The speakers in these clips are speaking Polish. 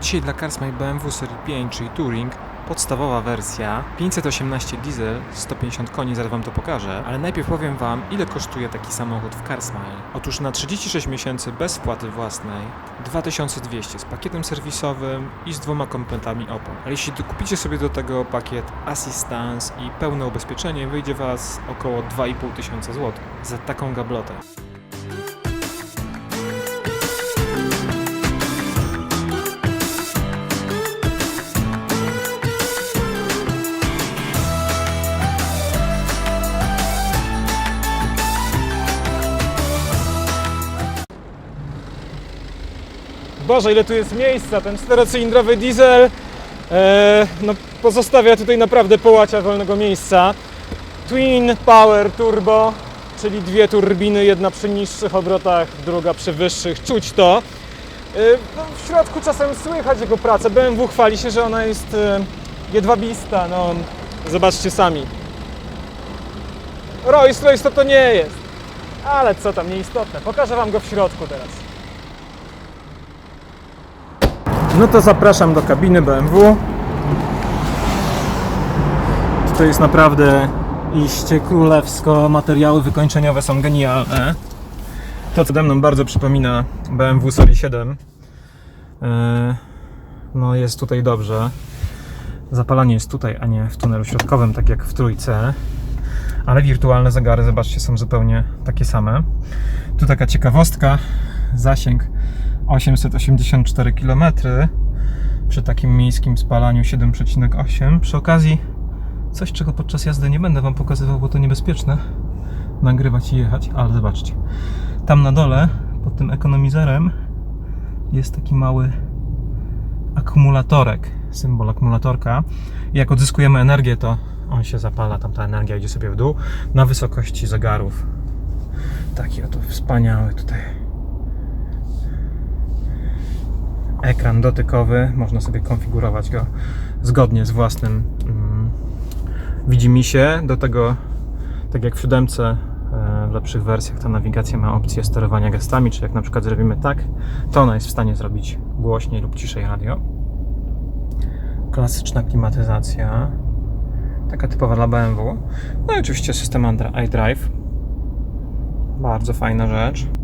Dzisiaj dla Carsmay BMW serii 5, czyli Touring, podstawowa wersja, 518 diesel, 150 koni, zaraz Wam to pokażę, ale najpierw powiem Wam, ile kosztuje taki samochód w Carsmile. Otóż na 36 miesięcy bez wpłaty własnej 2200 z pakietem serwisowym i z dwoma kompletami opon. Ale jeśli kupicie sobie do tego pakiet Assistance i pełne ubezpieczenie, wyjdzie Was około 2500 tysiąca złotych za taką gablotę. Boże, ile tu jest miejsca, ten czterocylindrowy diesel e, no, pozostawia tutaj naprawdę połacia wolnego miejsca. Twin Power Turbo, czyli dwie turbiny, jedna przy niższych obrotach, druga przy wyższych, czuć to. E, no, w środku czasem słychać jego pracę, BMW chwali się, że ona jest e, jedwabista, no zobaczcie sami. Rolls Royce to to nie jest, ale co tam, nieistotne, pokażę Wam go w środku teraz. No to zapraszam do kabiny BMW. Tutaj jest naprawdę iście królewsko. Materiały wykończeniowe są genialne. To co mną bardzo przypomina BMW Serii 7. Yy, No jest tutaj dobrze. Zapalanie jest tutaj, a nie w tunelu środkowym, tak jak w trójce. Ale wirtualne zegary, zobaczcie, są zupełnie takie same. Tu taka ciekawostka. Zasięg 884 km przy takim miejskim spalaniu 7,8. Przy okazji coś, czego podczas jazdy nie będę Wam pokazywał, bo to niebezpieczne nagrywać i jechać, ale zobaczcie. Tam na dole, pod tym ekonomizerem jest taki mały akumulatorek, symbol akumulatorka. Jak odzyskujemy energię, to on się zapala, tam ta energia idzie sobie w dół na wysokości zegarów. Taki oto wspaniały tutaj ekran dotykowy. Można sobie konfigurować go zgodnie z własnym mm, widzimisię. Do tego, tak jak w siódemce, e, w lepszych wersjach ta nawigacja ma opcję sterowania gestami, czy jak na przykład zrobimy tak, to ona jest w stanie zrobić głośniej lub ciszej radio. Klasyczna klimatyzacja, taka typowa dla BMW. No i oczywiście system iDrive. Bardzo fajna rzecz.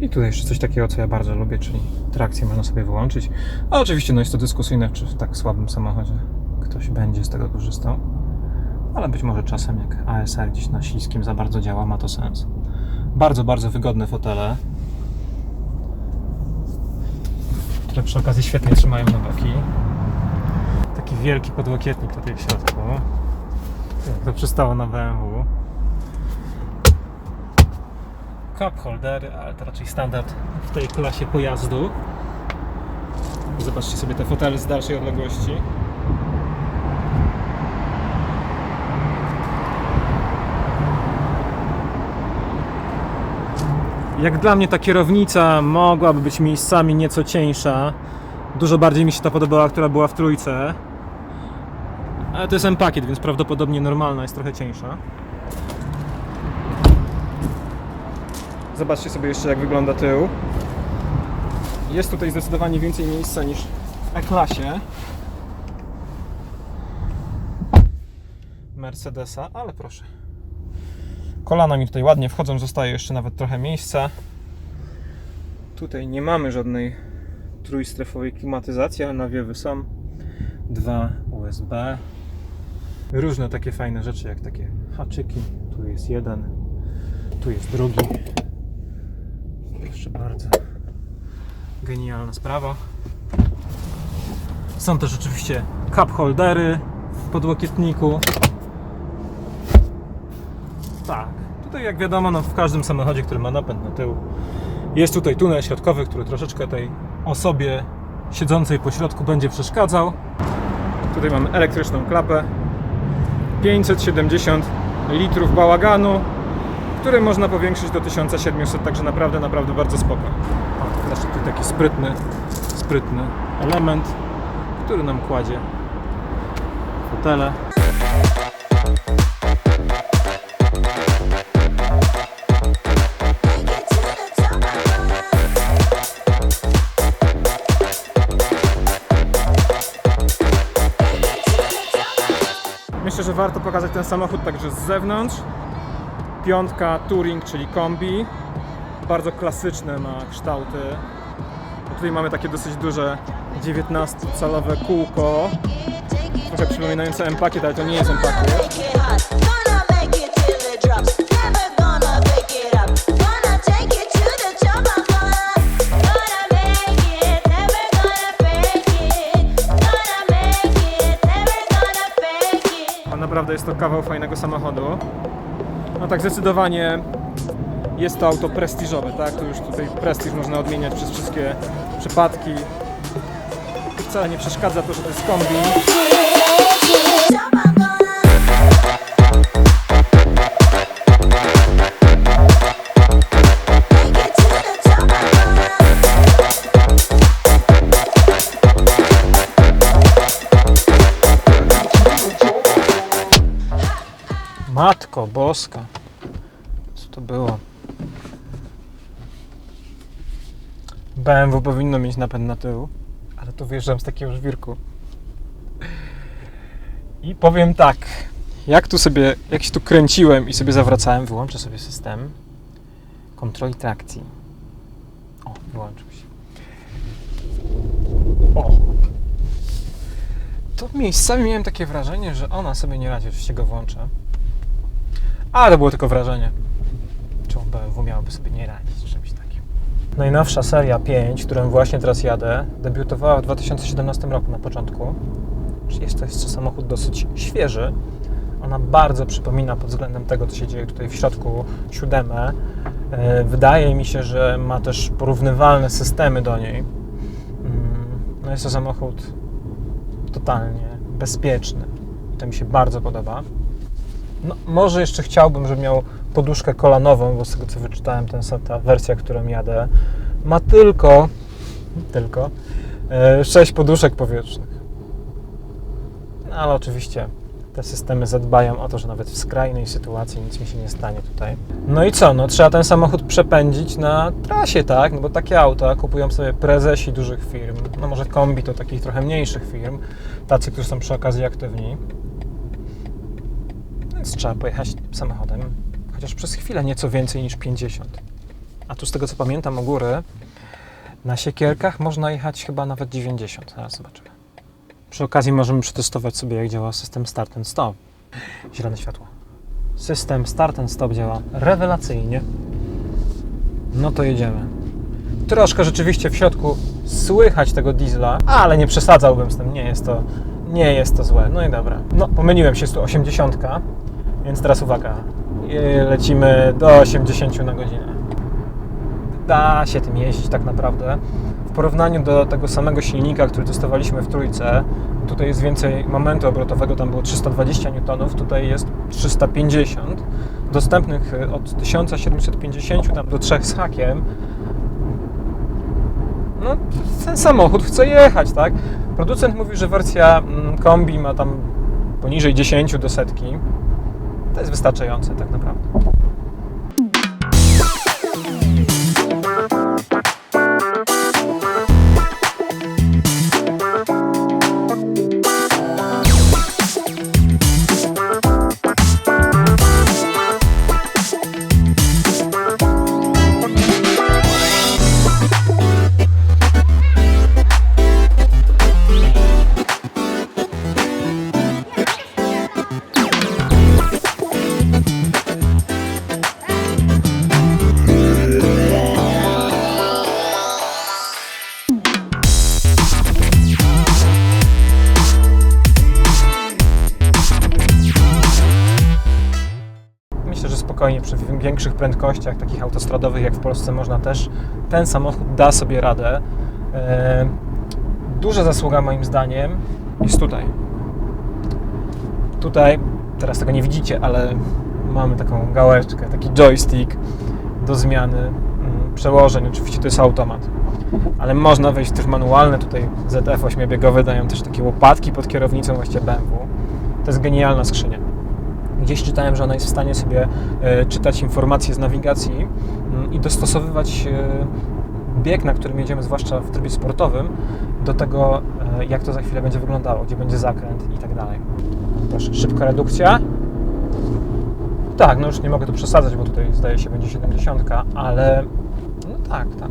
I tutaj jeszcze coś takiego, co ja bardzo lubię, czyli trakcję można sobie wyłączyć. A oczywiście no jest to dyskusyjne, czy w tak słabym samochodzie ktoś będzie z tego korzystał. Ale być może czasem jak ASR gdzieś na śliskim za bardzo działa, ma to sens. Bardzo, bardzo wygodne fotele, które przy okazji świetnie trzymają na boki. Taki wielki podłokietnik tutaj w środku. Jak to przystało na BMW cup holdery, ale to raczej standard w tej klasie pojazdu. Zobaczcie sobie te fotele z dalszej odległości. Jak dla mnie ta kierownica mogłaby być miejscami nieco cieńsza. Dużo bardziej mi się ta podobała, która była w trójce. Ale to jest M-pakiet, więc prawdopodobnie normalna jest trochę cieńsza. Zobaczcie sobie jeszcze jak wygląda tył. Jest tutaj zdecydowanie więcej miejsca niż w E-klasie Mercedesa, ale proszę. Kolana mi tutaj ładnie wchodzą, zostaje jeszcze nawet trochę miejsca. Tutaj nie mamy żadnej trójstrefowej klimatyzacji, ale nawiewy są. Dwa USB. Różne takie fajne rzeczy, jak takie haczyki. Tu jest jeden, tu jest drugi. Proszę bardzo. Genialna sprawa. Są też oczywiście cup holdery w podłokietniku. Tak. Tutaj jak wiadomo, no w każdym samochodzie, który ma napęd na tył, jest tutaj tunel środkowy, który troszeczkę tej osobie siedzącej po środku będzie przeszkadzał. Tutaj mamy elektryczną klapę. 570 litrów bałaganu które można powiększyć do 1700, także naprawdę, naprawdę bardzo spoko. Znaczy tu taki sprytny, sprytny element, który nam kładzie fotele. Myślę, że warto pokazać ten samochód także z zewnątrz. Piątka Touring, czyli kombi. Bardzo klasyczne ma kształty. Tutaj mamy takie dosyć duże 19-calowe kółko. Trochę przypominające M-Pakiet, ale to nie jest M-Pakiet. A naprawdę jest to kawał fajnego samochodu. No tak zdecydowanie jest to auto prestiżowe, tak? To już tutaj prestiż można odmieniać przez wszystkie przypadki. Wcale nie przeszkadza to, że to jest kombi. Matko boska. Co to było? BMW powinno mieć napęd na tył, ale tu wjeżdżam z takiego żwirku. I powiem tak, jak tu sobie, jak się tu kręciłem i sobie zawracałem, wyłączę sobie system kontroli trakcji. O, wyłączył się. O! To miejscami miałem takie wrażenie, że ona sobie nie radzi, oczywiście go włączę. Ale to było tylko wrażenie. Czemu BMW miałoby sobie nie radzić z czymś takim? Najnowsza seria 5, którą właśnie teraz jadę, debiutowała w 2017 roku na początku. Czyli jest to to samochód dosyć świeży. Ona bardzo przypomina pod względem tego, co się dzieje tutaj w środku siódemę. E, Wydaje mi się, że ma też porównywalne systemy do niej. Mm, No jest to samochód totalnie bezpieczny. To mi się bardzo podoba. No, może jeszcze chciałbym, żeby miał poduszkę kolanową, bo z tego co wyczytałem, ten, ta wersja, którą jadę, ma tylko, tylko e, 6 poduszek powietrznych. No, ale oczywiście te systemy zadbają o to, że nawet w skrajnej sytuacji nic mi się nie stanie tutaj. No i co? No trzeba ten samochód przepędzić na trasie, tak? No bo takie auta kupują sobie prezesi dużych firm, no może kombi to takich trochę mniejszych firm, tacy, którzy są przy okazji aktywni. Więc trzeba pojechać samochodem, chociaż przez chwilę nieco więcej niż 50. A tu z tego co pamiętam o góry, na siekierkach można jechać chyba nawet 90. Zaraz zobaczymy. Przy okazji możemy przetestować sobie, jak działa system start and stop. Zielone światło. System start and stop działa rewelacyjnie. No to jedziemy. Troszkę rzeczywiście w środku słychać tego diesla, ale nie przesadzałbym z tym. Nie jest to, nie jest to złe. No i dobra. No, pomyliłem się, jest tu 80, więc teraz uwaga. Lecimy do 80 na godzinę. Da się tym jeździć tak naprawdę. W porównaniu do tego samego silnika, który testowaliśmy w trójce, tutaj jest więcej momentu obrotowego, tam było 320 N, tutaj jest 350. Dostępnych y, od 1750 tam do 3 z hakiem. No, ten samochód chce jechać, tak? Producent mówi, że wersja mm, kombi ma tam poniżej 10 do setki. To jest wystarczające tak naprawdę. Prędkościach, takich autostradowych jak w Polsce, można też ten samochód da sobie radę. E, Duża zasługa moim zdaniem jest tutaj. Tutaj, teraz tego nie widzicie, ale mamy taką gałeczkę, taki joystick do zmiany mm, przełożeń. Oczywiście to jest automat, ale można wejść też manualne. Tutaj ZF 8-biegowe dają też takie łopatki pod kierownicą właściwie BMW. To jest genialna skrzynia. Gdzieś czytałem, że ona jest w stanie sobie e, czytać informacje z nawigacji mm, i dostosowywać e, bieg, na którym jedziemy, zwłaszcza w trybie sportowym, do tego, e, jak to za chwilę będzie wyglądało, gdzie będzie zakręt i tak dalej. Proszę, szybka redukcja. Tak, no już nie mogę tu przesadzać, bo tutaj zdaje się będzie 70, ale no tak, tak.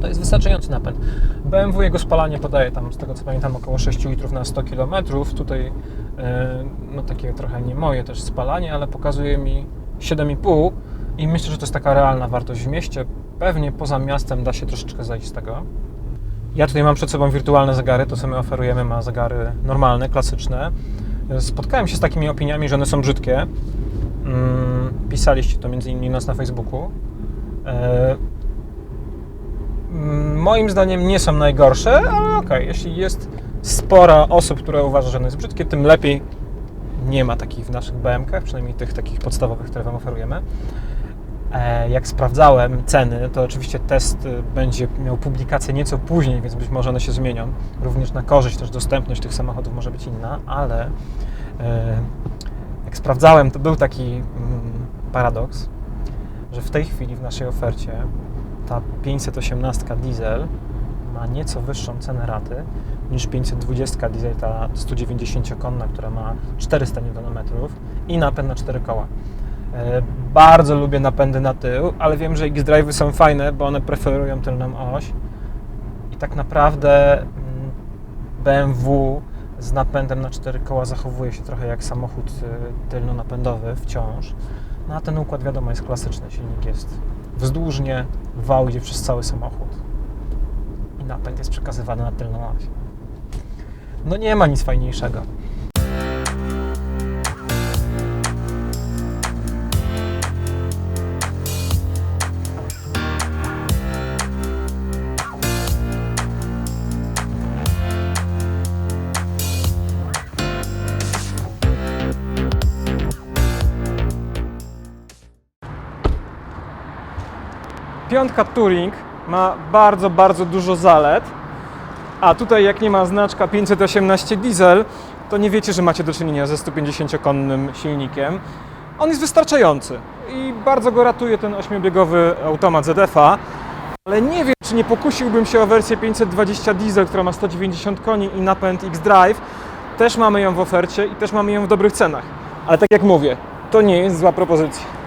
To jest wystarczający napęd. BMW jego spalanie podaje tam, z tego co pamiętam, około 6 litrów na 100 km. Tutaj no takie trochę nie moje też spalanie, ale pokazuje mi 7,5 i myślę, że to jest taka realna wartość w mieście. Pewnie poza miastem da się troszeczkę zejść z tego. Ja tutaj mam przed sobą wirtualne zegary, to co my oferujemy ma zegary normalne, klasyczne. Spotkałem się z takimi opiniami, że one są brzydkie. Mm, pisaliście to między innymi nas na Facebooku. E, mm, moim zdaniem nie są najgorsze, ale okej, jeśli jest spora osób, które uważa, że one jest brzydkie, tym lepiej. Nie ma takich w naszych BMK, przynajmniej tych takich podstawowych, które Wam oferujemy. E, Jak sprawdzałem ceny, to oczywiście test y, będzie miał publikację nieco później, więc być może one się zmienią. Również na korzyść też dostępność tych samochodów może być inna, ale e, jak sprawdzałem, to był taki mm, paradoks, że w tej chwili w naszej ofercie ta 518 diesel ma nieco wyższą cenę raty niż 520 diesel, ta 190-konna, która ma 400 Nm i napęd na 4 koła. E, Bardzo lubię napędy na tył, ale wiem, że X-Drive'y są fajne, bo one preferują tylną oś. I tak naprawdę mm, BMW z napędem na 4 koła zachowuje się trochę jak samochód y, tylnonapędowy wciąż. No a ten układ wiadomo jest klasyczny. Silnik jest wzdłużnie, wał idzie przez cały samochód. Napęd jest przekazywany na tylną oś. No nie ma nic fajniejszego. Piątka Touring ma bardzo, bardzo dużo zalet. A tutaj jak nie ma znaczka 518 diesel, to nie wiecie, że macie do czynienia ze 150-konnym silnikiem. On jest wystarczający i bardzo go ratuje ten 8-biegowy automat ZF-a. Ale nie wiem, czy nie pokusiłbym się o wersję 520 diesel, która ma 190 koni i napęd X-Drive. Też mamy ją w ofercie i też mamy ją w dobrych cenach. Ale tak jak mówię, to nie jest zła propozycja.